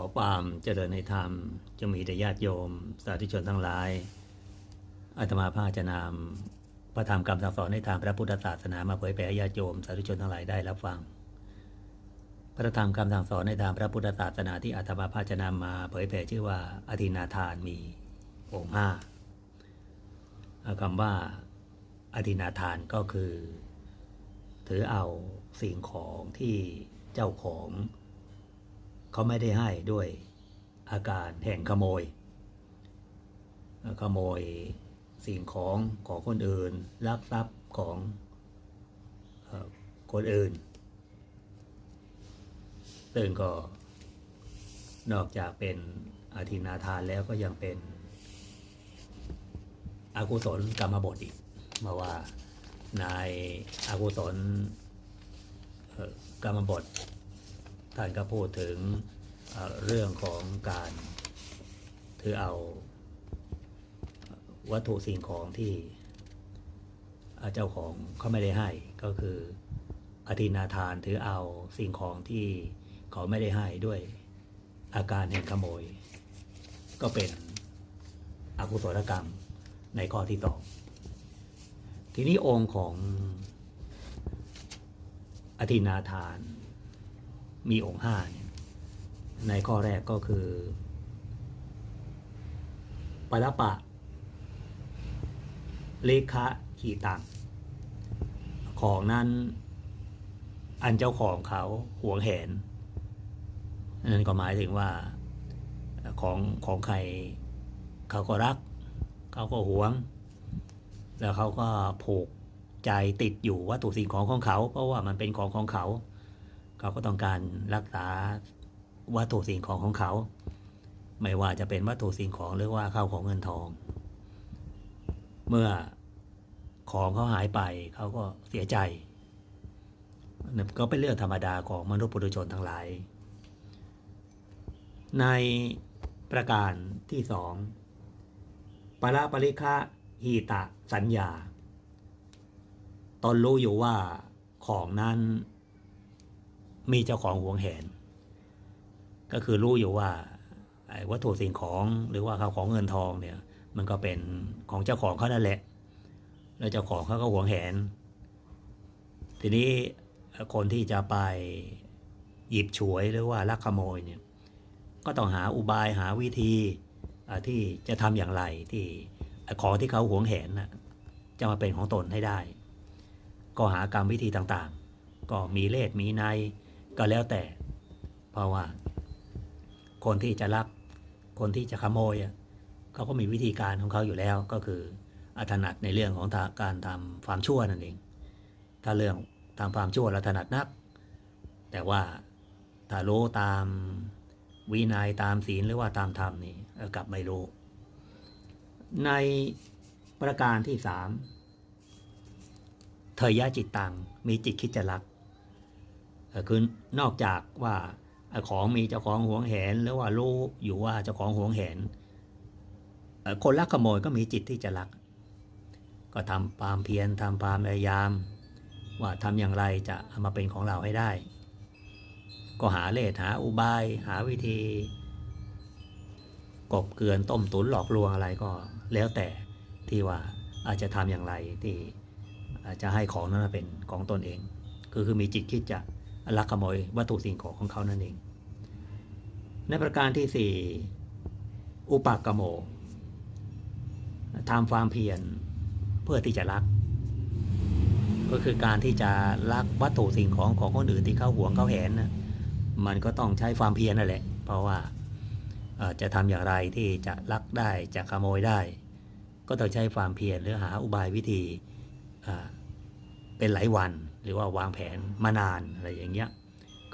อความเจริญในธรรมจะมีแต่ญาติโยม สาธุชนทั้งหลายอาตมาภาพจะนำพระธรรมคำสั่งสอนในทางพระพุทธศาสนามาเผยแผ่ญาติโยมสาธุชนทั้งหลายได้รับฟัง พระธรรมคำสั่งสอนในทางพระพุทธศาสนาที่อาตมาภาพจะนำมาเผยแผ่ชื่อว่าอธินาทานมีองค์ห้าคำว่าอธินาทานก็คือ ถือเอาสิ่งของที่เจ้าของ เขาไม่ได้ให้ด้วยอาการแห่งขโมย ขโมยสิ่งของของคนอื่นลักทรัพย์ของคนอื่นซึ่งก็นอกจากเป็นอาทินาทานแล้วก็ยังเป็นอากุศลกรรมบทอีกมาว่านายอากุศลกรรมบท ท่านก็พูดถึงเรื่องของการถือเอาวัตถุสิ่งของที่เอ่อเจ้าของเขาไม่ได้ให้ก็คืออธินาทานถือเอาสิ่งของที่เขาไม่ได้ให้ด้วยอาการแห่งขโมย ก็เป็นอกุศลกรรมในข้อที่สองทีนี้องค์ของอธินาทาน มีองค์ห้าเนี่ยในข้อแรกก็คือปรปะ เลคะขีตัง ของนั้น อันเจ้าของเขาหวงแหนนั่นก็หมายถึงว่าของของใครเขาก็รัก เขาก็หวง แล้วเขาก็ผูกใจติดอยู่วัตถุสิ่งของของเขา เพราะว่ามันเป็นของของเขา เขาก็ต้องการรักษาวัตถุสิ่งของของเขา ไม่ว่าจะเป็นวัตถุสิ่งของหรือว่าข้าวของเงินทอง เมื่อของเขาหายไปเขาก็เสียใจ ก็เป็นเรื่องธรรมดาของมนุษย์ปุถุชนทั้งหลาย ในประการที่สองปราปริคะหีตะสัญญา ตนรู้อยู่ว่าของนั้น มีเจ้าของหวงแหน ก็คือรู้อยู่ว่าวัตถุสิ่งของหรือว่าข้าวของเงินทองเนี่ย มันก็เป็นของเจ้าของเขานั่นแหละ แล้วเจ้าของเขาก็หวงแหน ทีนี้คนที่จะไปหยิบฉวยหรือว่าลักขโมยเนี่ยก็ต้องหาอุบายหาวิธีที่จะทำอย่างไรที่ของที่เขาหวงแหนนะจะมาเป็นของตนให้ได้ ก็หากรรมวิธีต่างๆ ก็มีเลขมีใน ก็แล้วแต่ เพราะว่า คนที่จะลัก คนที่จะขโมยเขาก็มีวิธีการของเขาอยู่แล้วก็คืออถนัดในเรื่องของาการทำความชั่วนั่นเอง ถ้าเรื่องทำความชั่วเราถนัดนัก แต่ว่าถ้ารู้ตามวินัยตามศีลหรือว่าตามธรรมนี่กลับไม่รู้ ในประการที่สามเทยะจิตตังมีจิตคิดจะรัก คือนอกจากว่าของมีเจ้าของหวงแหนหรือว่ารู้อยู่ว่าเจ้าของหวงแหน คนลักขโมยก็มีจิตที่จะรัก ก็ทำความเพียรทำความพยายาม ว่าทำอย่างไรจะเอามาเป็นของเราให้ได้ ก็หาเลขหาอุบาย หาวิธี กบเกลือนต้มตุนหลอกลวงอะไรก็แล้วแต่ที่ว่าอาจจะทำอย่างไรที่อาจจะให้ของนั้นเป็นของตนเอง คือคือมีจิตคิดจะ ลักขโมยวัตถุสิ่งของของเขานั่นเอง ในประการที่สี่อุปากกโมทำความเพียรเพื่อที่จะรัก ก็คือการที่จะรักวัตถุสิ่งของของคนอื่นที่เขาหวงเขาแหนนะมันก็ต้องใช้ความเพียรนั่นแหละ เพราะว่าจะทำอย่างไรที่จะลักได้จะขโมยได้ ก็ต้องใช้ความเพียรหรือหาอุบายวิธีเป็นหลายวัน หรือว่าวางแผนมานานอะไรอย่างเงี้ย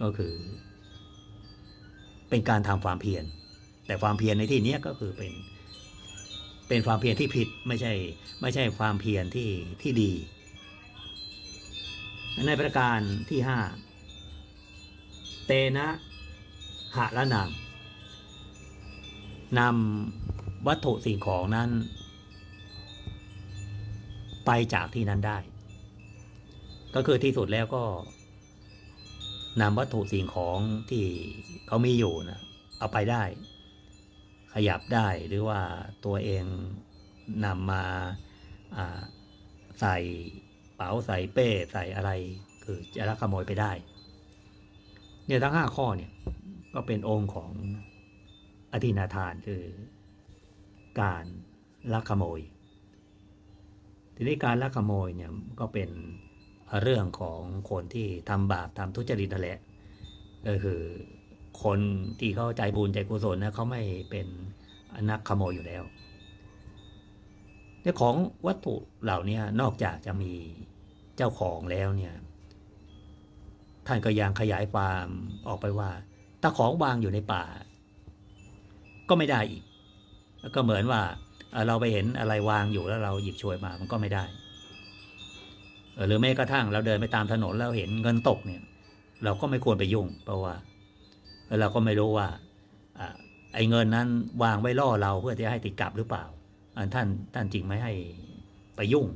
ก็คือ เป็นการทำความเพียรแต่ความเพียรในที่นี้ก็คือเป็นเป็นความเพียรที่ผิดไม่ใช่ไม่ใช่ความเพียรที่ที่ดี ในประการที่ห้าเตนะหะละนังนำวัตถุสิ่งของนั้น ไปจากที่นั้นได้ ก็คือที่สุดแล้วก็นำวัตถุสิ่งของที่เขามีอยู่นะเอาไปได้ ขยับได้หรือว่าตัวเองนำมาอ่าใส่เป๋าใส่เป้ใส่อะไร คือจะลักขโมยไปได้ เนี่ยทั้งห้าข้อเนี่ย ก็เป็นองค์ของอธินาทานคือการลักขโมย ทีนี้การลักขโมยเนี่ยก็เป็น เรื่องของคนที่ทำบาปทำทุจริตนั่นแหละก็คือคนที่เขาใจบุญใจกุศลนะเขาไม่เป็นนักขโมยอยู่แล้วแต่ของวัตถุเหล่านี้นอกจากจะมีเจ้าของแล้วเนี่ย ท่านก็ยังขยายความออกไปว่า ถ้าของวางอยู่ในป่า ก็ไม่ได้อีกแล้วก็เหมือนว่าเราไปเห็นอะไรวางอยู่แล้วเราหยิบฉวยมามันก็ไม่ได้ หรือแม้กระทั่งเราเดินไปตามถนนแล้วเห็นเงินตกเนี่ย เราก็ไม่ควรไปยุ่ง เพราะว่าเราก็ไม่รู้ว่าอไอ้เงินนั้นวางไว้ล่อเราเพื่อจะให้ติดกลับหรือเปล่าอ่าท่านท่านจริงไม่ให้ไปยุ่ง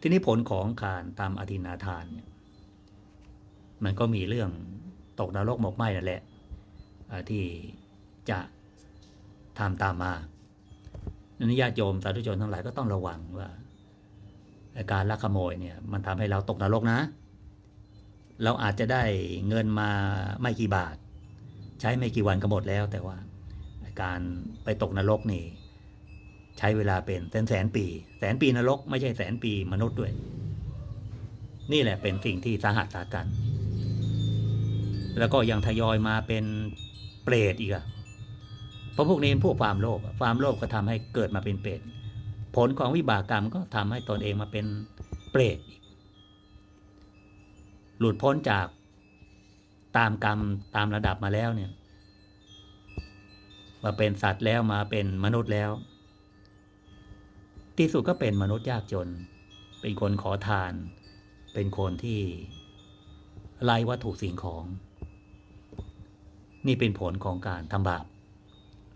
ทีนี้ผลของการตามอธินาทานเนี่ยมันก็มีเรื่องตกนรกหมกไหม้นั่นแหละที่จะทำตามมานั้นญาติโยมสาธุชนทั้งหลายก็ต้องระวังว่า การลักขโมยเนี่ยมันทำให้เราตกนรกนะ เราอาจจะได้เงินมาไม่กี่บาท ใช้ไม่กี่วันก็หมดแล้ว แต่ว่าอ้การไปตกนรกนี่ ใช้เวลาเป็นแสนแสนปี แสนปีนรก ไม่ใช่แสนปีมนุษย์ด้วย นี่แหละเป็นสิ่งที่สาหัสสากัน แล้วก็ยังทยอยมาเป็นเปรตอีกอะเพราะพวกนี้พวกความโลภความโลภก็ทำให้เกิดมาเป็นเปรต ผลของวิบากกรรมก็ทำให้ตนเองมาเป็นเปรตอีกหลุดพ้นจากตามกรรมตามระดับมาแล้วเนี่ย มาเป็นสัตว์แล้วมาเป็นมนุษย์แล้ว ที่สุดก็เป็นมนุษย์ยากจน เป็นคนขอทาน เป็นคนที่ไร้วัตถุสิ่งของ นี่เป็นผลของการทำบาป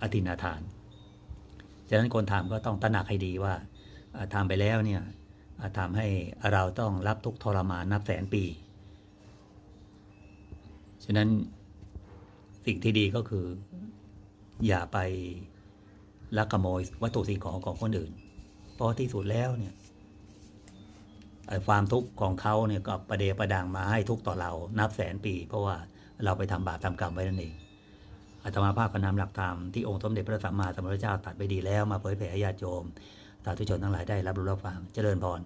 อธินาทาน ฉะนั้นคนทำก็ต้องตระหนักให้ดีว่าอ่าทำไปแล้วเนี่ยทำให้เราต้องรับทุกทรมานนับแสนปี ฉะนั้นสิ่งที่ดีก็คือ อย่าไปลักขโมยวัตถุสิ่งของของคนอื่น เพราะที่สุดแล้วเนี่ยความทุกข์ของเขาเนี่ยก็ประเดประดังมาให้ทุกข์ต่อเรานับแสนปี เพราะว่าเราไปทำบาปทำกรรมไว้นั่นเอง อาตมาภาพก็นำหลักธรรมที่องค์สมเด็จพระสัมมาสัมพุทธเจ้าตัดไปดีแล้วมาเผยแผ่ให้ญาติโยมสาธุชนทั้งหลายได้รับรู้รับฟังเจริญพร